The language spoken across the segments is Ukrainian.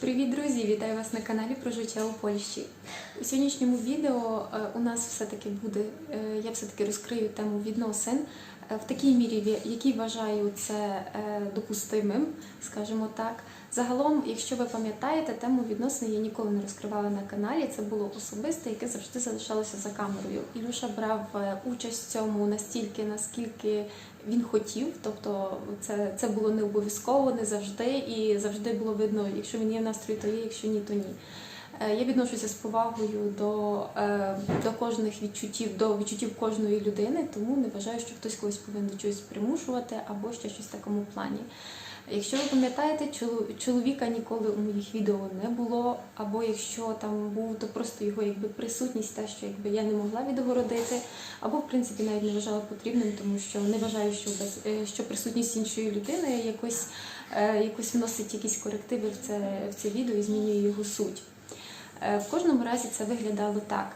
Привіт, друзі! Вітаю вас на каналі про життя у Польщі. У сьогоднішньому відео е, у нас все-таки буде, е, я все-таки розкрию тему відносин в такій мірі, якій вважаю це е, допустимим, скажімо так. Загалом, якщо ви пам'ятаєте, тему відносин я ніколи не розкривала на каналі. Це було особисте, яке завжди залишалося за камерою. Ілюша брав е, участь в цьому настільки, наскільки він хотів, тобто це, це було не обов'язково, не завжди, і завжди було видно, якщо він є в настрої, то є, якщо ні, то ні. Е, Я відношуся з повагою до, е, до кожних відчуттів, до відчуттів кожної людини, тому не вважаю, що хтось когось повинен до чогось примушувати або ще щось в такому плані. Якщо ви пам'ятаєте, чоловіка ніколи у моїх відео не було, або якщо там був, то просто його якби присутність, те, що якби я не могла відгородити, або в принципі навіть не вважала потрібним, тому що не вважаю, що без е, що присутність іншої людини якось, якось вносить якісь корективи в це, в це відео і змінює його суть. Е, В кожному разі це виглядало так.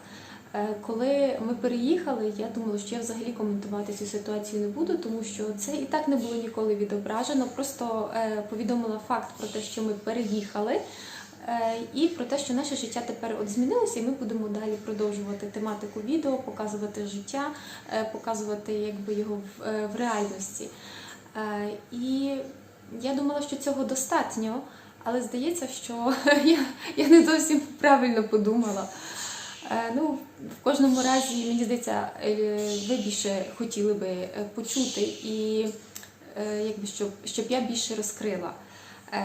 Е, Коли ми переїхали, я думала, що я взагалі коментувати цю ситуацію не буду, тому що це і так не було ніколи відображено. Просто е, повідомила факт про те, що ми переїхали, і про те, що наше життя тепер от змінилося, і ми будемо далі продовжувати тематику відео, показувати життя, показувати якби його в, реальності. І я думала, що цього достатньо, але здається, що я, я не зовсім правильно подумала. Е, Ну, в кожному разі, мені здається, е, ви більше хотіли би е, почути, і якби щоб, щоб я більше розкрила.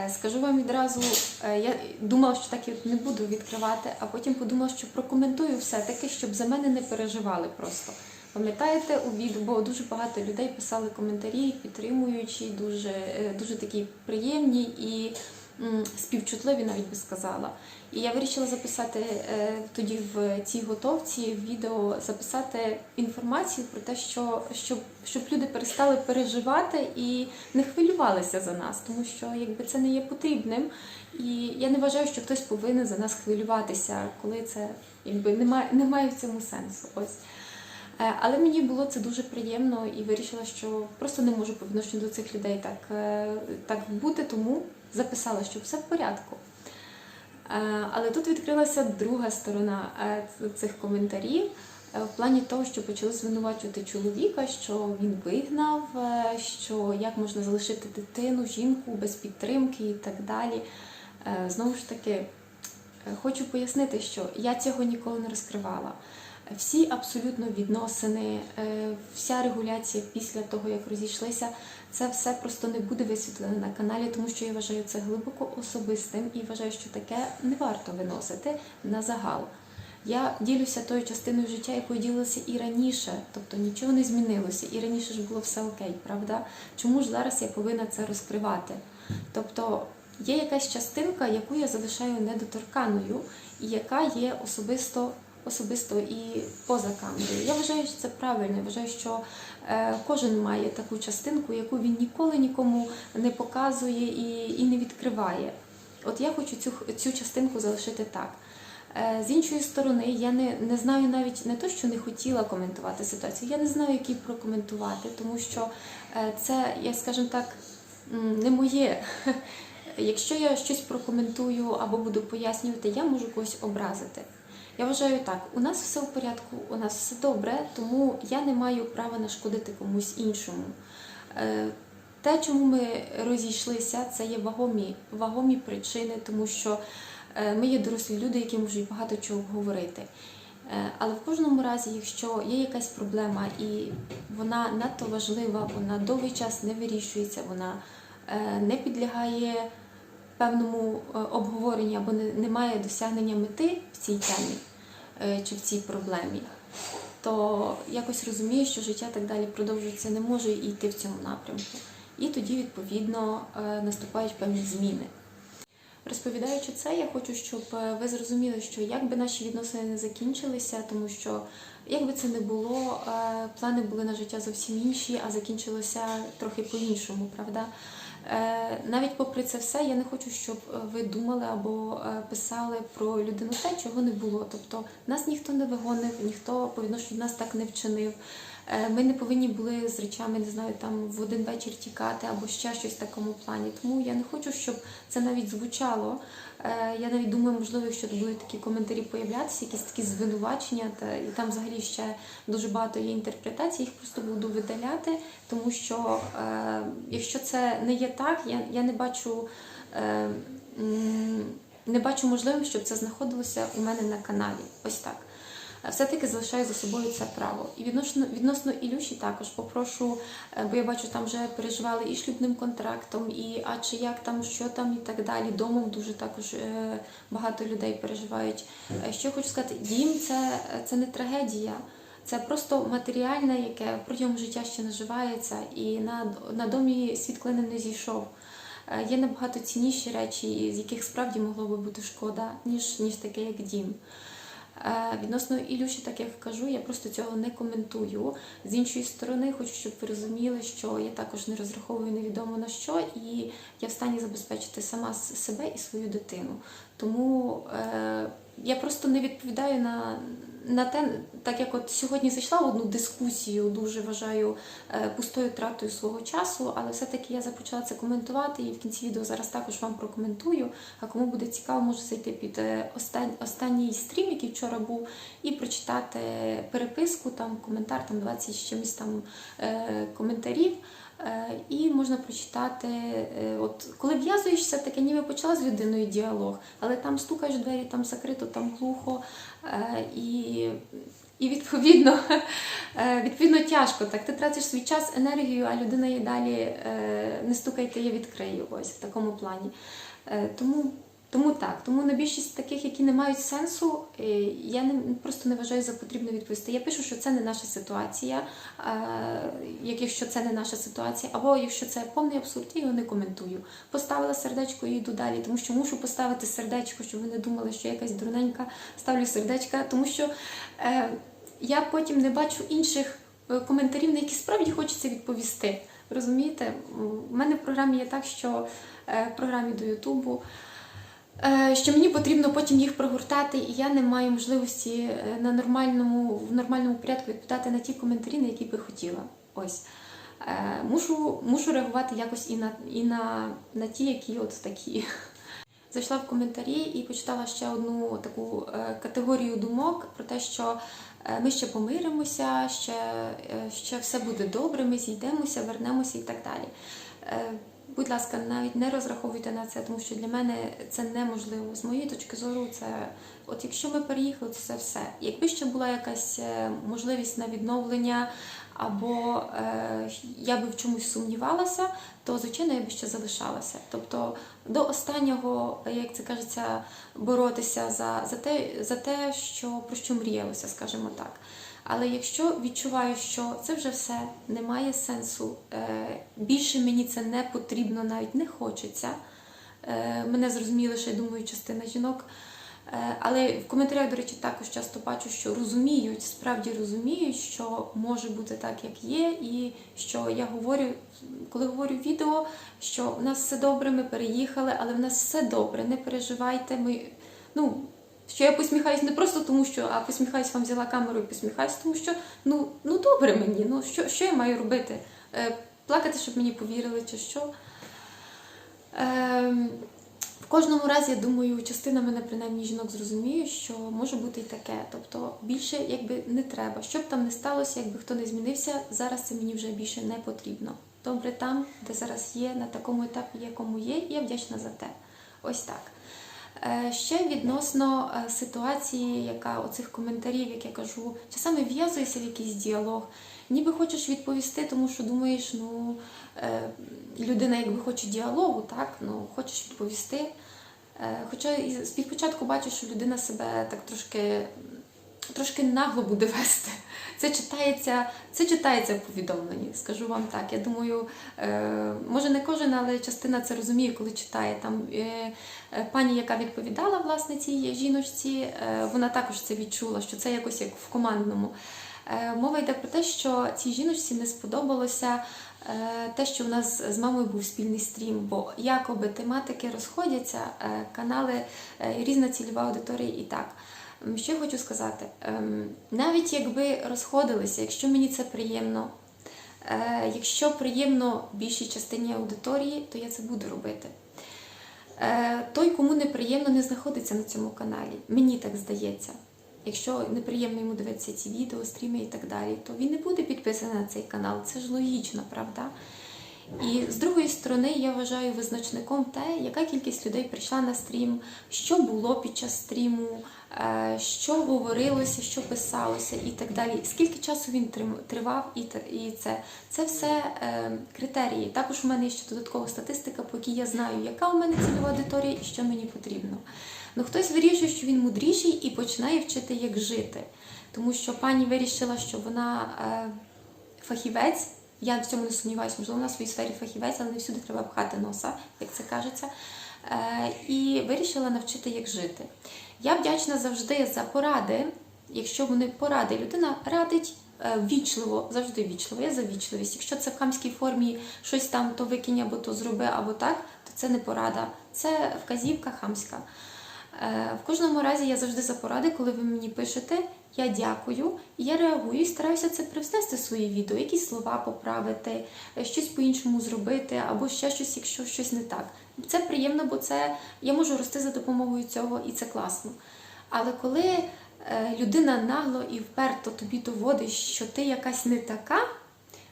Скажу вам відразу, я думала, що так і не буду відкривати, а потім подумала, що прокоментую все-таки, щоб за мене не переживали просто. Пам'ятаєте у відео, бо дуже багато людей писали коментарі, підтримуючі, дуже, дуже такі приємні і співчутливі, навіть би сказала. І я вирішила записати е, тоді в цій готовці в відео записати інформацію про те, що щоб, щоб люди перестали переживати і не хвилювалися за нас, тому що якби це не є потрібним. І я не вважаю, що хтось повинен за нас хвилюватися, коли це якби немає, немає в цьому сенсу. Ось. Е, Але мені було це дуже приємно і вирішила, що просто не можу по відношенню до цих людей так, е, так бути, тому записала, що все в порядку. Е, Але тут відкрилася друга сторона е, цих коментарів е, в плані того, що почали звинувачувати чоловіка, що він вигнав, що як можна залишити дитину, жінку без підтримки і так далі. Знову ж таки, хочу пояснити, що я цього ніколи не розкривала. Всі абсолютно відносини, вся регуляція після того, як розійшлися, це все просто не буде висвітлене на каналі, тому що я вважаю це глибоко особистим і вважаю, що таке не варто виносити на загал. Я ділюся тою частиною життя, якою ділилася і раніше, тобто нічого не змінилося, і раніше ж було все окей, правда? Чому ж зараз я повинна це розкривати? Тобто є якась частинка, яку я залишаю недоторканою, і яка є особисто особисто і поза камерою. Я вважаю, що це правильно. Я вважаю, що е, кожен має таку частинку, яку він ніколи нікому не показує і, і не відкриває. От я хочу цю, цю частинку залишити так. Е, З іншої сторони, я не, не знаю навіть не то, що не хотіла коментувати ситуацію, я не знаю, як її прокоментувати, тому що е, це, я скажімо так, не моє. Якщо я щось прокоментую або буду пояснювати, я можу когось образити. Я вважаю так, у нас все в порядку, у нас все добре, тому я не маю права нашкодити комусь іншому. Е, Те, чому ми розійшлися, це є вагомі, вагомі причини, тому що е, ми є дорослі люди, які можуть багато чого говорити. Е, Але в кожному разі, якщо є якась проблема і вона надто важлива, вона довгий час не вирішується, вона не підлягає певному е, обговоренню або немає досягнення мети в цій темі е, чи в цій проблемі, то якось розумію, що життя так далі продовжуватися не може і йти в цьому напрямку. І тоді, відповідно, е, наступають певні зміни. Розповідаючи це, я хочу, щоб ви зрозуміли, що як би наші відносини не закінчилися, тому що як би це не було, плани були на життя зовсім інші, а закінчилося трохи по-іншому, правда? Е, Навіть попри це все, я не хочу, щоб е, ви думали або е, писали про людину те, чого не було. Тобто нас ніхто не вигонив, ніхто по відношенню нас так не вчинив. Е, Ми не повинні були з речами, не знаю, там в один вечір тікати або ще щось в такому плані. Тому я не хочу, щоб це навіть звучало. Е, Я навіть думаю, можливо, якщо будуть такі коментарі появлятися, якісь такі звинувачення, та і там взагалі ще дуже багато є інтерпретацій, їх просто буду видаляти, тому що е, якщо це не є так, я, я не бачу. Е, не бачу можливим, щоб це знаходилося у мене на каналі. Ось так. Все-таки залишаю за собою це право. І відносно, відносно Ілюші також попрошу, е, бо я бачу, там вже переживали і шлюбним контрактом, і а чи як там, що там і так далі. Домом дуже також е, багато людей переживають. Е, Що хочу сказати, дім це, це не трагедія. Це просто матеріальне, яке протягом життя ще наживається, і на, на домі світ клинем не зійшов. Є набагато цінніші речі, з яких справді могло би бути шкода, ніж, ніж таке, як дім. Е, Відносно Ілюші, так як кажу, я просто цього не коментую. З іншої сторони, хочу, щоб ви розуміли, що я також не розраховую невідомо на що, і я в стані забезпечити сама себе і свою дитину. Тому е, я просто не відповідаю на, на те, так як от сьогодні зайшла в одну дискусію, дуже вважаю е, пустою тратою свого часу, але все-таки я започала це коментувати і в кінці відео зараз також вам прокоментую. А кому буде цікаво, може зайти під е, останній стрім, який вчора був, і прочитати переписку, там коментар, там 20 з чимось там е, коментарів. Е, І можна прочитати, е, от коли в'язуєшся, таке ніби почала з людиною діалог, але там стукаєш двері, там закрито, там глухо. е, І, і відповідно, відповідно тяжко. Так, ти тратиш свій час, енергію, а людина їй далі не стукайте, я відкрию. Ось в такому плані. Тому. Тому так, тому на більшість таких, які не мають сенсу, е, я не просто не вважаю за потрібно відповісти. Я пишу, що це не наша ситуація, е, як якщо це не наша ситуація, або якщо це повний абсурд, я його не коментую. Поставила сердечко і йду далі, тому що мушу поставити сердечко, щоб ви не думали, що я якась дурненька ставлю сердечка, тому що е, я потім не бачу інших коментарів, на які справді хочеться відповісти. Розумієте? У мене в програмі є так, що в програмі до Ютубу. Е, що мені потрібно потім їх прогортати, і я не маю можливості е, на нормальному, в нормальному порядку відповідати на ті коментарі, на які би хотіла. Ось. Е, Мушу, мушу реагувати якось і на, і на, на ті, які от такі. Зайшла в коментарі і почитала ще одну таку категорію думок про те, що ми ще помиримося, ще, ще все буде добре, ми зійдемося, вернемося і так далі. Будь ласка, навіть не розраховуйте на це, тому що для мене це неможливо. З моєї точки зору, це от якщо ми переїхали, то це все. Якби ще була якась е, можливість на відновлення, або е, я би в чомусь сумнівалася, то звичайно я би ще залишалася. Тобто до останнього, як це кажеться, боротися за, за те, за те, що про що мріялося, скажімо так. Але якщо відчуваю, що це вже все не має сенсу, е, більше мені це не потрібно, навіть не хочеться. Е, Мене зрозуміли, що я думаю, частина жінок. Е, Але в коментарях, до речі, також часто бачу, що розуміють, справді розуміють, що може бути так, як є, і що я говорю, коли говорю відео, що в нас все добре, ми переїхали, але в нас все добре, не переживайте. Ми ну. Що я посміхаюсь не просто тому, що а посміхаюсь, вам взяла камеру і посміхаюсь, тому що ну, ну добре мені, ну що, що я маю робити? Е, плакати, щоб мені повірили, чи що. Е, в кожному разі, я думаю, частина мене, принаймні, жінок зрозуміє, що може бути і таке. Тобто більше якби не треба. Що б там не сталося, якби хто не змінився, зараз це мені вже більше не потрібно. Добре там, де зараз є, на такому етапі, якому є, і я вдячна за те. Ось так. Е, Ще відносно е, ситуації, яка оцих коментарів, як я кажу, часами в'язується в якийсь діалог. Ніби хочеш відповісти, тому що думаєш, ну е, людина якби хоче діалогу, так, ну хочеш відповісти. Хоча з початку бачу, що людина себе так трошки, трошки нагло буде вести. Це читається, це читається в повідомленні, скажу вам так. Я думаю, е, може не кожен, але частина це розуміє, коли читає. Там е, е, пані, яка відповідала власне цій жіночці, вона також це відчула, що це якось як в командному. Мова йде про те, що цій жіночці не сподобалося те, що у нас з мамою був спільний стрім, бо якоби тематики розходяться, канали, різна цільова аудиторія і так. Що я хочу сказати? Ем, Навіть якби розходилися, якщо мені це приємно, е, якщо приємно більшій частині аудиторії, то я це буду робити. Е, Той, кому неприємно, не знаходиться на цьому каналі. Мені так здається. Якщо неприємно йому дивитися ці відео, стріми і так далі, то він не буде підписаний на цей канал. Це ж логічно, правда? І з другої сторони, я вважаю визначником те, яка кількість людей прийшла на стрім, що було під час стріму, що говорилося, що писалося і так далі. Скільки часу він тривав, і це. Це все е, критерії. Також у мене є ще додаткова статистика, по якій я знаю, яка у мене цільова аудиторія і що мені потрібно. Ну хтось вирішує, що він мудріший і починає вчити, як жити. Тому що пані вирішила, що вона е, фахівець. Я в цьому не сумніваюся, можливо, вона в своїй сфері фахівець, але не всюди треба пхати носа, як це кажеться. Е, і вирішила навчити, як жити. Я вдячна завжди за поради. Якщо вони поради, людина радить е, вічливо, завжди вічливо. Я за вічливість. Якщо це в хамській формі щось там, то викинь або то зроби, або так, то це не порада. Це вказівка хамська. Е, В кожному разі я завжди за поради, коли ви мені пишете, я дякую, і я реагую і стараюся це привнести в свої відео, якісь слова поправити, е, щось по-іншому зробити, або ще щось, якщо щось не так. Це приємно, бо це я можу рости за допомогою цього, і це класно. Але коли е, людина нагло і вперто тобі доводить, що ти якась не така.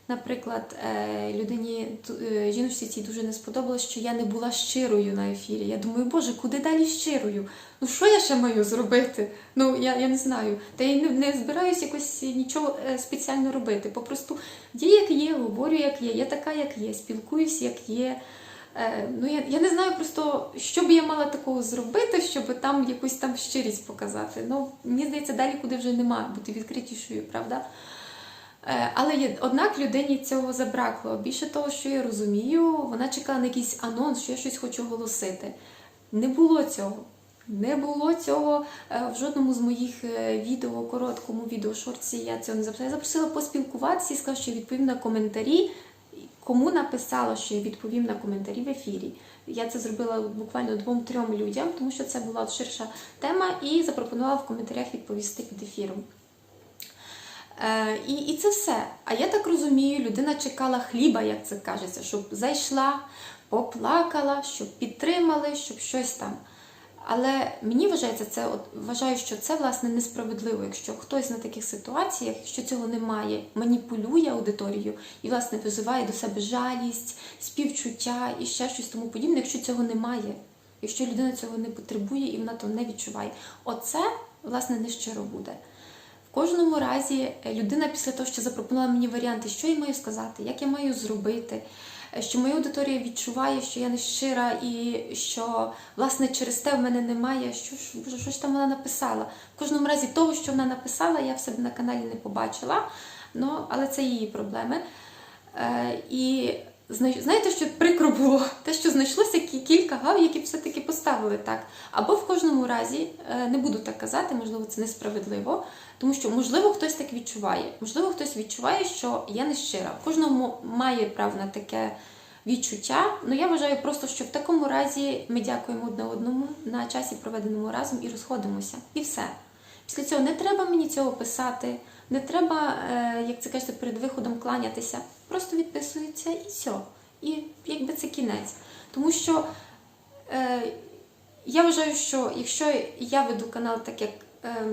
Наприклад, е, людині е, жіночці цій дуже не сподобалось, що я не була щирою на ефірі. Я думаю, боже, куди далі щирою? Ну що я ще маю зробити? Ну я, я не знаю. Та я не, не збираюсь якось нічого е, спеціально робити. Попросту є, як є, говорю, як є, я така, як є, спілкуюсь, як є. Ну я, я не знаю просто, що би я мала такого зробити, щоб там якусь там щирість показати. Ну мені здається, далі куди вже нема бути відкритішою, правда? Е, Але однак людині цього забракло. Більше того, що я розумію, вона чекала на якийсь анонс, що я щось хочу оголосити. Не було цього. Не було цього е, в жодному з моїх е, відео, короткому відео, шорті, я цього не записала. Я запросила поспілкуватися і сказала, що я відповім на коментарі. Кому написала, що я відповім на коментарі в ефірі. Я це зробила буквально двом-трьом людям, тому що це була ширша тема, і запропонувала в коментарях відповісти під ефіром. Е, і, і це все. А я так розумію, людина чекала хліба, як це кажеться, щоб зайшла, поплакала, щоб підтримали, щоб щось там. Але мені вважається, це от вважаю, що це власне несправедливо, якщо хтось на таких ситуаціях, якщо цього немає, маніпулює аудиторією і власне визиває до себе жалість, співчуття і ще щось тому подібне, якщо цього немає, якщо людина цього не потребує і вона того не відчуває. Оце власне нещиро буде. В кожному разі е, людина після того, що запропонувала мені варіанти, що я маю сказати, як я маю зробити, е, що моя аудиторія відчуває, що я не щира і що власне через те в мене немає. Що ж боже, що ж там вона написала? В кожному разі того, що вона написала, я в себе на каналі не побачила. Ну, але це її проблеми. Е, і знаєте, що прикро було? Те, що знайшлося кілька гав, які все-таки поставили так. Або в кожному разі, е, не буду так казати, можливо, це несправедливо, тому що, можливо, хтось так відчуває. Можливо, хтось відчуває, що я не щира. Кожному має право на таке відчуття. Ну я вважаю просто, що в такому разі ми дякуємо одне одному на часі, проведеному разом, і розходимося. І все. Після цього не треба мені цього писати, не треба, е, як це кажете, перед виходом кланятися. Просто відписується і все. І якби це кінець. Тому що е, я вважаю, що якщо я веду канал так, як, е,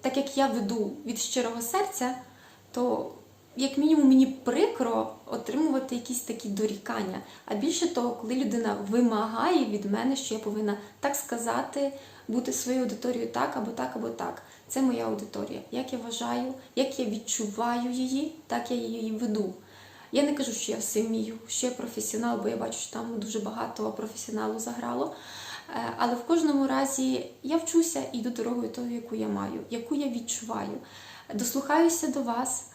так як я веду від щирого серця, то як мінімум мені прикро отримувати якісь такі дорікання. А більше того, коли людина вимагає від мене, що я повинна так сказати, бути своєю аудиторією так або так, або так. Це моя аудиторія. Як я вважаю, як я відчуваю її, так я її веду. Я не кажу, що я все вмію, що я професіонал, бо я бачу, що там дуже багато професіоналу заграло. Е, Але в кожному разі я вчуся і йду дорогою тою, яку я маю, яку я відчуваю. Дослухаюся до вас,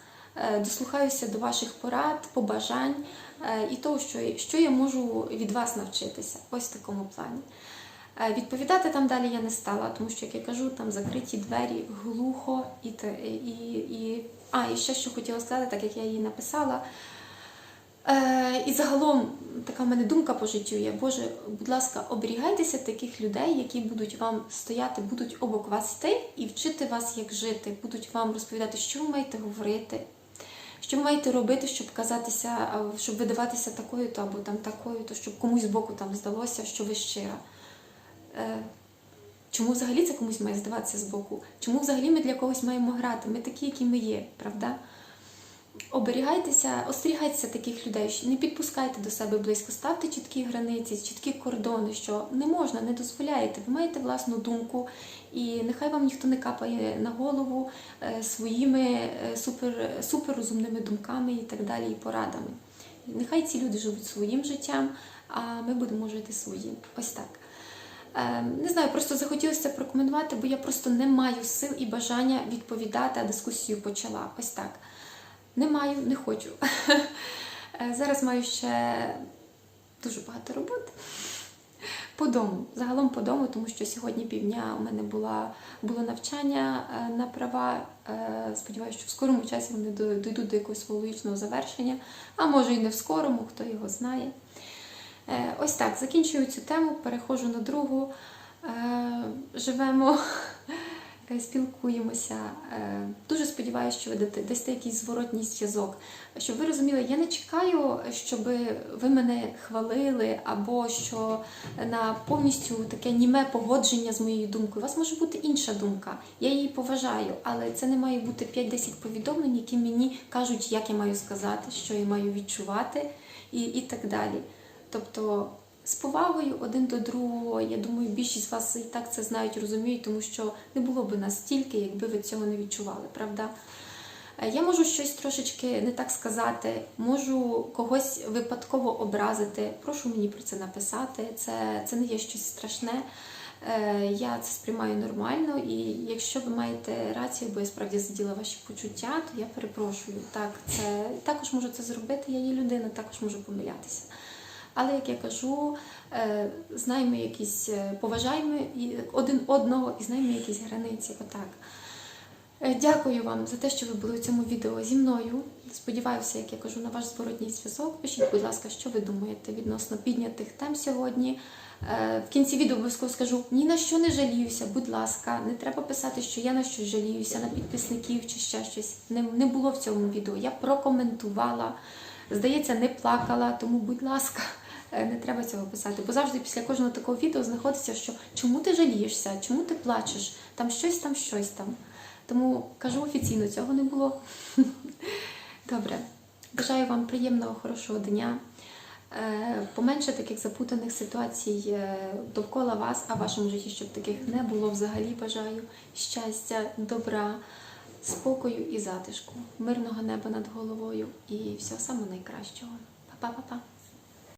дослухаюся до ваших порад, побажань е, і того, що, я можу від вас навчитися. Ось в такому плані. Е, Відповідати там далі я не стала, тому що, як я кажу, там закриті двері, глухо і, і, і... А, і ще що хотіла сказати, так як я її написала. Е, і загалом така в мене думка по життю є. Боже, будь ласка, оберігайтеся таких людей, які будуть вам стояти, будуть обок вас йти і вчити вас, як жити, будуть вам розповідати, що ви маєте говорити, що маєте робити, щоб казатися, щоб видаватися такою то або там такою, то щоб комусь збоку там здалося, що ви щира. Е, Чому взагалі це комусь має здаватися збоку? Чому взагалі ми для когось маємо грати? Ми такі, які ми є, правда? Оберігайтеся, остерігайтеся таких людей, не підпускайте до себе близько, ставте чіткі границі, чіткі кордони, що не можна, не дозволяєте. Ви маєте власну думку, і нехай вам ніхто не капає на голову е, своїми е, супер, суперрозумними думками і так далі, і порадами. Нехай ці люди живуть своїм життям, а ми будемо жити своїм. Ось так. Е, Не знаю, просто захотілося це прокоментувати, бо я просто не маю сил і бажання відповідати, а дискусію почала. Ось так. Не маю, не хочу. Е, Зараз маю ще дуже багато роботи. По дому, загалом по дому, тому що сьогодні півдня у мене була, було навчання е, на права. Е, Сподіваюся, що в скорому часі вони дійдуть до якогось свого логічного завершення, а може і не в скорому, хто його знає. Ось так, закінчую цю тему, переходжу на другу. Живемо, спілкуємося. Е, Дуже сподіваюся, що ви дасте якийсь зворотній зв'язок. Щоб ви розуміли, я не чекаю, щоб ви мене хвалили, або що на повністю таке німе погодження з моєю думкою. У вас може бути інша думка. Я її поважаю, але це не має бути 5-10 повідомлень, які мені кажуть, як я маю сказати, що я маю відчувати, і, і так далі. Тобто з повагою один до другого, я думаю, більшість з вас і так це знають, розуміють, тому що не було б нас стільки, якби ви цього не відчували, правда? Е, Я можу щось трошечки не так сказати, можу когось випадково образити. Прошу мені про це написати. Це, це не є щось страшне. Е, Я це сприймаю нормально, і якщо ви маєте рацію, бо я справді заділа ваші почуття, то я перепрошую. Так, це також можу це зробити. Я є людина, також можу помилятися. Але як я кажу, е, знаємо якісь, е, поважаємо один одного і знаємо якісь границі. Отак. Е, Дякую вам за те, що ви були у цьому відео зі мною. Сподіваюся, як я кажу, на ваш зворотній зв'язок. Пишіть, будь ласка, що ви думаєте відносно піднятих тем сьогодні. В кінці відео обов'язково скажу ні на що не жаліюся, будь ласка, не треба писати, що я на щось жаліюся, на підписників чи ще щось. Не, не було в цьому відео. Я прокоментувала. Здається, не плакала, тому, будь ласка, не треба цього писати. Бо завжди після кожного такого відео знаходиться, що чому ти жалієшся, чому ти плачеш, там щось там, щось там. Тому кажу офіційно, цього не було. Добре. Бажаю вам приємного, хорошого дня. Е, Поменше таких запутаних ситуацій е, довкола вас, а в вашому житті, щоб таких не було взагалі. Бажаю щастя, добра, спокою і затишку, мирного неба над головою і всього самого найкращого. Па-па-па-па.